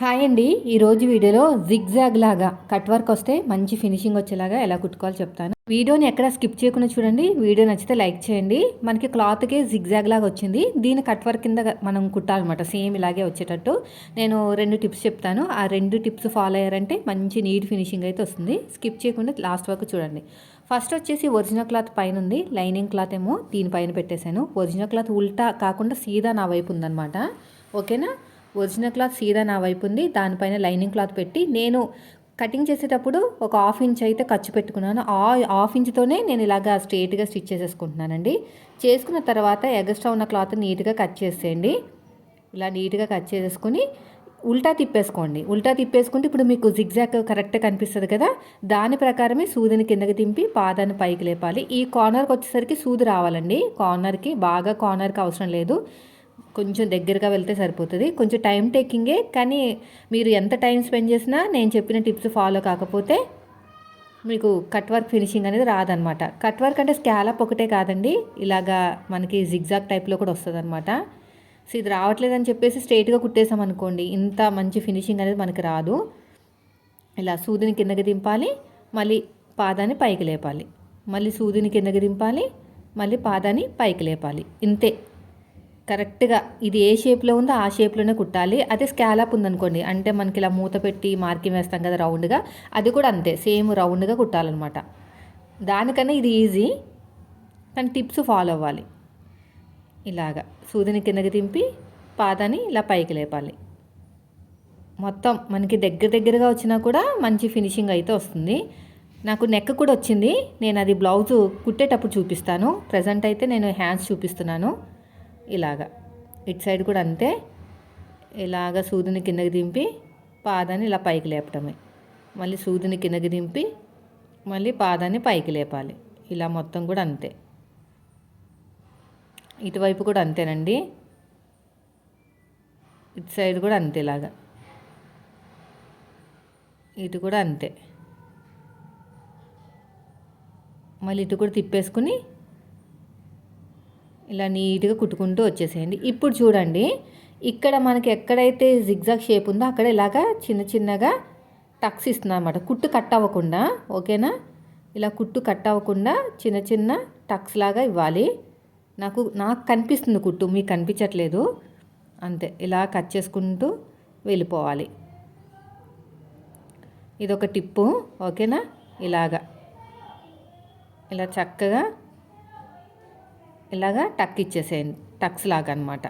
Hi అండి. ఈరోజు వీడియోలో జిగ్జాగ్ లాగా కట్ వర్క్ వస్తే మంచి ఫినిషింగ్ వచ్చేలాగా ఎలా కుట్టుకోవాలో చెప్తాను. వీడియోని ఎక్కడ స్కిప్ చేయకుండా చూడండి. వీడియో నచ్చితే లైక్ చేయండి. మనకి క్లాత్కే జిగ్జాగ్ లాగా వచ్చింది. దీని కట్ వర్క్ కింద మనం కుట్టాలన్నమాట. సేమ్ ఇలాగే వచ్చేటట్టు. నేను రెండు టిప్స్ చెప్తాను. ఆ రెండు టిప్స్ ఫాలో అయ్యారంటే మంచి నీట్ ఫినిషింగ్ అయితే వస్తుంది. స్కిప్ చేయకుండా లాస్ట్ వరకు చూడండి. ఫస్ట్ వచ్చేసి ఒరిజినల్ క్లాత్ పైన ఉంది. లైనింగ్ క్లాత్ ఏమో దీనిపైన పెట్టేశాను. ఒరిజినల్ క్లాత్ ఉల్టా కాకుండా సీదా నా వైపు ఉందన్నమాట. ఓకేనా ఒరిజినల్ క్లాత్ సీదా నా వైపు ఉంది. దానిపైన లైనింగ్ క్లాత్ పెట్టి నేను కటింగ్ చేసేటప్పుడు ఒక హాఫ్ ఇంచ్ అయితే ఖర్చు పెట్టుకున్నాను. ఆ హాఫ్ ఇంచ్తోనే నేను ఇలాగా స్ట్రేట్గా స్టిచ్ చేసేసుకుంటున్నానండి. చేసుకున్న తర్వాత ఎగస్ట్రా ఉన్న క్లాత్ నీట్గా కట్ చేసేయండి. ఇలా నీట్గా కట్ చేసేసుకొని ఉల్టా తిప్పేసుకోండి. ఉల్టా తిప్పేసుకుంటే ఇప్పుడు మీకు జిగ్జాగ్ కరెక్ట్గా కనిపిస్తుంది కదా? దాని ప్రకారమే సూదిని కిందకి దింపి పాదాన్ని పైకి లేపాలి. ఈ కార్నర్కి వచ్చేసరికి సూది రావాలండి. కార్నర్కి బాగా కార్నర్కి అవసరం లేదు. కొంచెం దగ్గరగా వెళ్తే సరిపోతుంది. కొంచెం టైం టేకింగే కానీ మీరు ఎంత టైం స్పెండ్ చేసినా నేను చెప్పిన టిప్స్ ఫాలో కాకపోతే మీకు కట్ వర్క్ ఫినిషింగ్ అనేది రాదనమాట కట్ వర్క్ అంటే స్కాలప్ ఒకటే కాదండి. ఇలాగా మనకి జిగ్జాగ్ టైప్లో కూడా వస్తుంది అనమాట సో ఇది రావట్లేదని చెప్పేసి స్ట్రైట్గా కుట్టేసాం అనుకోండి ఇంత మంచి ఫినిషింగ్ అనేది మనకి రాదు. ఇలా సూదిని కిందకి దింపాలి మళ్ళీ పాదాన్ని పైకి లేపాలి. మళ్ళీ సూదిని కిందకి దింపాలి మళ్ళీ పాదాన్ని పైకి లేపాలి. ఇంతే. కరెక్ట్గా ఇది ఏ షేప్లో ఉందో ఆ షేప్లోనే కుట్టాలి. అదే స్కాలప్ ఉందనుకోండి అంటే మనకి ఇలా మూత పెట్టి మార్కింగ్ వేస్తాం కదా రౌండ్గా అది కూడా అంతే సేమ్ రౌండ్గా కుట్టాలన్నమాట. దానికన్నా ఇది ఈజీ కానీ టిప్స్ ఫాలో అవ్వాలి. ఇలాగా సూదిని కిందకి దింపి పాదాన్ని ఇలా పైకి లేపాలి. మొత్తం మనకి దగ్గర దగ్గరగా వచ్చినా కూడా మంచి ఫినిషింగ్ అయితే వస్తుంది. నాకు నెక్ కూడా వచ్చింది నేను అది బ్లౌజ్ కుట్టేటప్పుడు చూపిస్తాను. ప్రజెంట్ అయితే నేను హ్యాండ్స్ చూపిస్తున్నాను. ఇలాగా. ఇటు సైడ్ కూడా అంతే. ఇలాగ సూదిని కిందకి దింపి పాదాన్ని ఇలా పైకి లేపటమే. మళ్ళీ సూదిని కిందకి దింపి మళ్ళీ పాదాన్ని పైకి లేపాలి. ఇలా మొత్తం కూడా అంతే. ఇటువైపు కూడా అంతేనండి. ఇటు సైడ్ కూడా అంతే ఇలాగా. ఇటు కూడా అంతే. మళ్ళీ ఇటు కూడా తిప్పేసుకుని ఇలా నీట్గా కుట్టుకుంటూ వచ్చేసేయండి. ఇప్పుడు చూడండి ఇక్కడ మనకి ఎక్కడైతే జిగ్జాగ్ షేప్ ఉందో అక్కడ ఇలాగా చిన్న చిన్నగా టక్స్ ఇస్తుంది అనమాట కుట్టు కట్ అవ్వకుండా ఓకేనా? ఇలా కుట్టు కట్ అవ్వకుండా చిన్న చిన్న టక్స్ లాగా ఇవ్వాలి. నాకు నాకు కనిపిస్తుంది కుట్టు మీకు కనిపించట్లేదు. అంతే ఇలా కట్ చేసుకుంటూ వెళ్ళిపోవాలి. ఇదొక టిప్పు ఓకేనా? ఇలాగా. ఇలా చక్కగా ఇలాగా టక్ ఇచ్చేసేయండి. టక్స్ లాగా అనమాట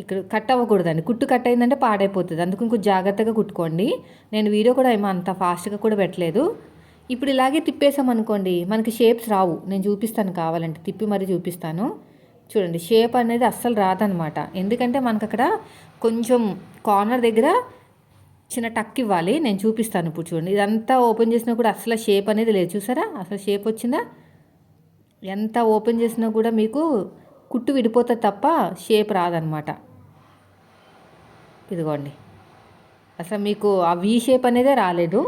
ఇక్కడ కట్ అవ్వకూడదండి. కుట్టు కట్ అయిందంటే పాడైపోతుంది. అందుకు ఇంకొక జాగ్రత్తగా కుట్టుకోండి. నేను వీడియో కూడా ఏమో అంత ఫాస్ట్గా కూడా పెట్టలేదు. ఇప్పుడు ఇలాగే తిప్పేసామనుకోండి మనకి షేప్స్ రావు. నేను చూపిస్తాను కావాలంటే. తిప్పి మరీ చూపిస్తాను. చూడండి షేప్ అనేది అస్సలు రాదనమాట. ఎందుకంటే మనకు అక్కడ కొంచెం కార్నర్ దగ్గర చిన్న టక్ ఇవ్వాలి. నేను చూపిస్తాను ఇప్పుడు చూడండి. ఇదంతా ఓపెన్ చేసినా కూడా అసలు షేప్ అనేది లేదు. చూసారా? అసలు షేప్ వచ్చిందా? ఎంత ఓపెన్ చేసినా కూడా మీకు కుట్టు విడిపోతే తప్ప షేప్ రాదనమాట ఇదిగోండి. అసలు మీకు ఆ వీ షేప్ అనేదే రాలేదు.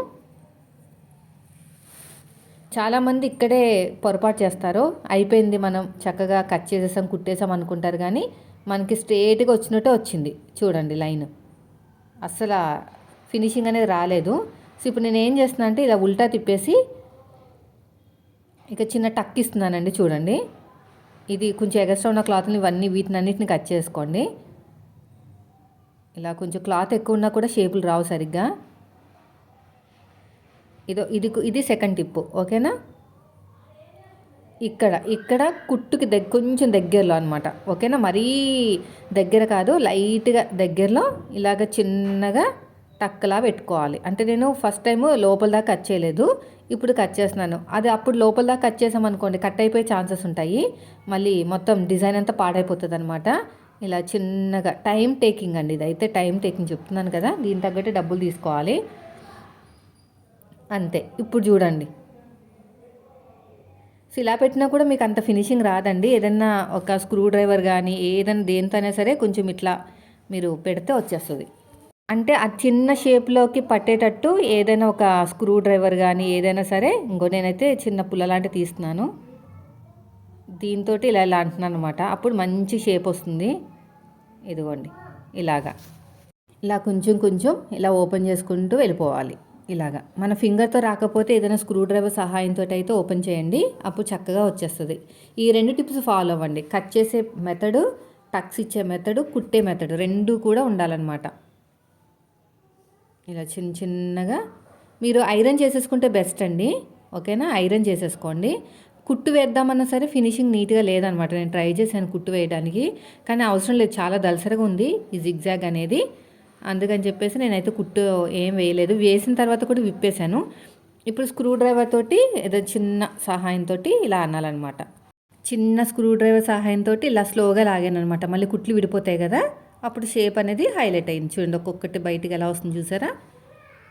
చాలామంది ఇక్కడే పొరపాటు చేస్తారు. అయిపోయింది మనం చక్కగా కట్ చేసేసాం కుట్టేసాం అనుకుంటారు కానీ మనకి స్ట్రేట్గా వచ్చినట్టే వచ్చింది. చూడండి లైన్. అస్సలు ఫినిషింగ్ అనేది రాలేదు. సో ఇప్పుడు నేను ఏం చేస్తున్నా అంటే ఇలా ఉల్టా తిప్పేసి ఇక చిన్న టక్ ఇస్తున్నానండి చూడండి. ఇది కొంచెం ఎగస్ట్రా ఉన్న క్లాత్ని ఇవన్నీ వీటిని అన్నిటిని కట్ చేసుకోండి. ఇలా కొంచెం క్లాత్ ఎక్కువ ఉన్నా కూడా షేపులు రావు సరిగ్గా. ఇదో ఇది ఇది సెకండ్ టిప్ ఓకేనా ఇక్కడ ఇక్కడ కుట్టుకి దగ్గర కొంచెం దగ్గరలో అనమాట ఓకేనా మరీ దగ్గర కాదు లైట్గా దగ్గరలో ఇలాగ చిన్నగా టక్కలా పెట్టుకోవాలి. అంటే నేను ఫస్ట్ టైం లోపల దాకా కట్ చేయలేదు. ఇప్పుడు కట్ చేస్తున్నాను. అది అప్పుడు లోపల దాకా కట్ చేసామనుకోండి కట్ అయిపోయే ఛాన్సెస్ ఉంటాయి. మళ్ళీ మొత్తం డిజైన్ అంతా పాడైపోతుంది అనమాట ఇలా చిన్నగా టైం టేకింగ్ అండి ఇది. అయితే టైం టేకింగ్ చెప్తున్నాను కదా దీని తగ్గట్టు డబ్బులు తీసుకోవాలి. అంతే. ఇప్పుడు చూడండి. సో ఇలా పెట్టినా కూడా మీకు అంత ఫినిషింగ్ రాదండి. ఏదన్నా ఒక స్క్రూ డ్రైవర్ కానీ ఏదైనా దేనితో అయినా సరే కొంచెం ఇట్లా మీరు పెడితే వచ్చేస్తుంది. అంటే ఆ చిన్న షేప్లోకి పట్టేటట్టు ఏదైనా ఒక స్క్రూ డ్రైవర్ కానీ ఏదైనా సరే ఇంకో నేనైతే చిన్న పుల్ల లాంటి తీస్తున్నాను. దీంతో ఇలా ఇలా అంటున్నాను అనమాట అప్పుడు మంచి షేప్ వస్తుంది. ఇదిగోండి ఇలాగా. ఇలా కొంచెం కొంచెం ఇలా ఓపెన్ చేసుకుంటూ వెళ్ళిపోవాలి. ఇలాగా. మన ఫింగర్తో రాకపోతే ఏదైనా స్క్రూ డ్రైవర్ సహాయంతో అయితే ఓపెన్ చేయండి. అప్పుడు చక్కగా వచ్చేస్తుంది. ఈ రెండు టిప్స్ ఫాలో అవ్వండి. కట్ చేసే మెథడు టక్స్ ఇచ్చే మెథడు కుట్టే మెథడు రెండు కూడా ఉండాలన్నమాట. ఇలా చిన్న చిన్నగా మీరు ఐరన్ చేసేసుకుంటే బెస్ట్ అండి. ఓకేనా? ఐరన్ చేసేసుకోండి. కుట్టు వేద్దామన్నా సరే ఫినిషింగ్ నీట్గా లేదనమాట. నేను ట్రై చేశాను కుట్టు వేయడానికి. కానీ అవసరం లేదు. చాలా దలసరగా ఉంది ఈ జిగ్జాగ్ అనేది. అందుకని చెప్పేసి నేనైతే కుట్టు ఏం వేయలేదు. వేసిన తర్వాత కూడా విప్పేశాను. ఇప్పుడు స్క్రూ డ్రైవర్ తోటి ఏదో చిన్న సహాయంతో ఇలా అనాలన్నమాట. చిన్న స్క్రూ డ్రైవర్ సహాయంతో ఇలా స్లోగా లాగాను అనమాట మళ్ళీ కుట్లు విడిపోతాయి కదా? అప్పుడు షేప్ అనేది హైలైట్ అయింది. చూడండి ఒక్కొక్కటి బయటికి ఎలా వస్తుంది చూసారా?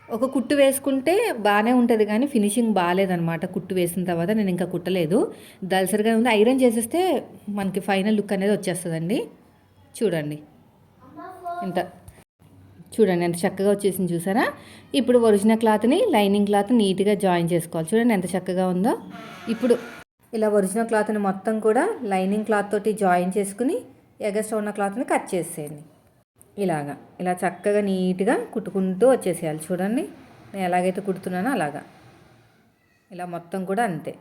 ఒక కుట్టు వేసుకుంటే బాగానే ఉంటుంది కానీ ఫినిషింగ్ బాగాలేదనమాట కుట్టు వేసిన తర్వాత నేను ఇంకా కుట్టలేదు. దల్సరిగా ఉంది ఐరన్ చేసేస్తే మనకి ఫైనల్ లుక్ అనేది వచ్చేస్తుందండి. చూడండి. ఇంత. చూడండి ఎంత చక్కగా వచ్చేసింది చూసారా? ఇప్పుడు ఒరిజినల్ క్లాత్ని లైనింగ్ క్లాత్ నీట్గా జాయిన్ చేసుకోవాలి. చూడండి ఎంత చక్కగా ఉందో. ఇప్పుడు ఇలా ఒరిజినల్ క్లాత్ని మొత్తం కూడా లైనింగ్ క్లాత్ తోటి జాయిన్ చేసుకుని ఎగస్ట్రా ఉన్న క్లాత్ని కట్ చేసేయండి. ఇలాగా. ఇలా చక్కగా నీట్గా కుట్టుకుంటూ వచ్చేసేయాలి. చూడండి. నేను ఎలాగైతే కుడుతున్నానో అలాగా. ఇలా మొత్తం కూడా అంతే.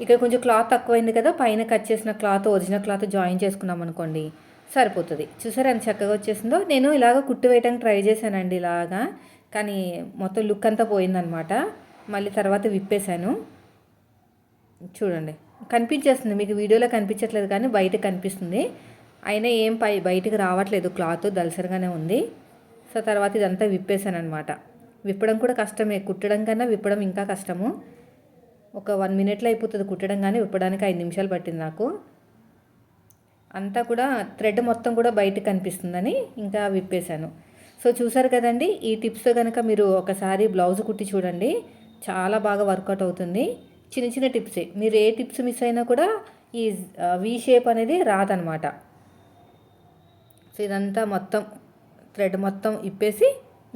ఇక్కడ కొంచెం క్లాత్ తక్కువైంది కదా పైన కట్ చేసిన క్లాత్ ఒరిజినల్ క్లాత్ జాయిన్ చేసుకున్నాం అనుకోండి సరిపోతుంది. చూసారా ఎంత చక్కగా వచ్చేసిందో? నేను ఇలాగ కుట్టు వేయడానికి ట్రై చేశానండి ఇలాగా. కానీ మొత్తం లుక్ అంతా పోయిందనమాట. మళ్ళీ తర్వాత విప్పేశాను. చూడండి. కనిపించేస్తుంది. మీకు వీడియోలో కనిపించట్లేదు కానీ బయట కనిపిస్తుంది. అయినా ఏం పై బయటకు రావట్లేదు. క్లాత్ దలసరిగానే ఉంది. సో తర్వాత ఇదంతా విప్పేశాను అనమాట విప్పడం కూడా కష్టమే. కుట్టడం కన్నా విప్పడం ఇంకా కష్టము. ఒక వన్ మినిట్లో అయిపోతుంది కుట్టడం కానీ విప్పడానికి ఐదు నిమిషాలు పట్టింది నాకు. అంతా కూడా థ్రెడ్ మొత్తం కూడా బయట కనిపిస్తుందని ఇంకా విప్పేశాను. సో చూసారు కదండి ఈ టిప్స్ కనుక మీరు ఒకసారి బ్లౌజ్ కుట్టి చూడండి. చాలా బాగా వర్కౌట్ అవుతుంది. చిన్న చిన్న టిప్సే. మీరు ఏ టిప్స్ మిస్ అయినా కూడా ఈ వి షేప్ అనేది రాదనమాట. సో ఇదంతా మొత్తం థ్రెడ్ మొత్తం ఇప్పేసి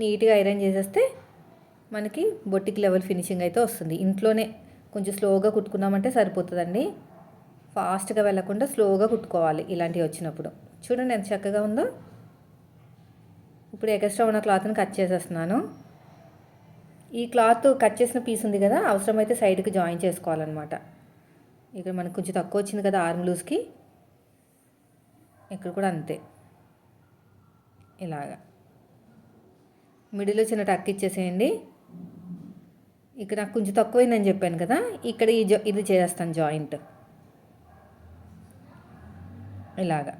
నీట్గా ఐరన్ చేసేస్తే మనకి బొట్టికి లెవెల్ ఫినిషింగ్ అయితే వస్తుంది. ఇంట్లోనే కొంచెం స్లోగా కుట్టుకున్నామంటే సరిపోతుందండి. ఫాస్ట్గా వెళ్ళకుండా స్లోగా కుట్టుకోవాలి ఇలాంటివి వచ్చినప్పుడు. చూడండి ఎంత చక్కగా ఉందో. ఇప్పుడు ఎక్స్ట్రా ఉన్న క్లాత్ని కట్ చేసేస్తున్నాను. ఈ క్లాత్ కట్ చేసిన పీస్ ఉంది కదా అవసరమైతే సైడ్కి జాయిన్ చేసుకోవాలన్నమాట. ఇక్కడ మనకు కొంచెం తక్కువ వచ్చింది కదా ఆర్మ్ లూజ్కి. ఇక్కడ కూడా అంతే. ఇలాగా. మిడిల్లో చిన్న టక్ ఇచ్చేసేయండి. ఇక్కడ నాకు కొంచెం తక్కువైందని చెప్పాను కదా ఇక్కడ ఈ జా ఇది చేస్తాను జాయింట్. ఇలాగా.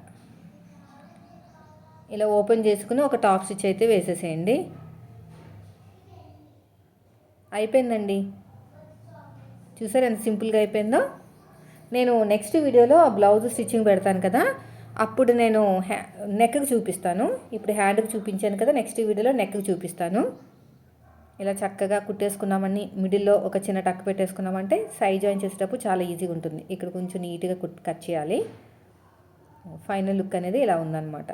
ఇలా ఓపెన్ చేసుకుని ఒక టాప్ స్టిచ్ అయితే వేసేసేయండి. అయిపోయిందండి. చూసారు ఎంత సింపుల్గా అయిపోయిందో? నేను నెక్స్ట్ వీడియోలో ఆ బ్లౌజ్ స్టిచ్చింగ్ పెడతాను కదా అప్పుడు నేను హ్యా నెక్కి చూపిస్తాను. ఇప్పుడు హ్యాండ్కి చూపించాను కదా నెక్స్ట్ వీడియోలో నెక్కి చూపిస్తాను. ఇలా చక్కగా కుట్టేసుకున్నామని మిడిల్లో ఒక చిన్న టక్ పెట్టేసుకున్నామంటే సైజ్ జాయిన్ చేసేటప్పుడు చాలా ఈజీగా ఉంటుంది. ఇక్కడ కొంచెం నీట్గా కుట్ కట్ చేయాలి. ఫైనల్ లుక్ అనేది ఇలా ఉందన్నమాట.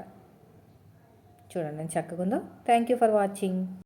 చూడండి చక్కగా ఉందో. Thank you for watching.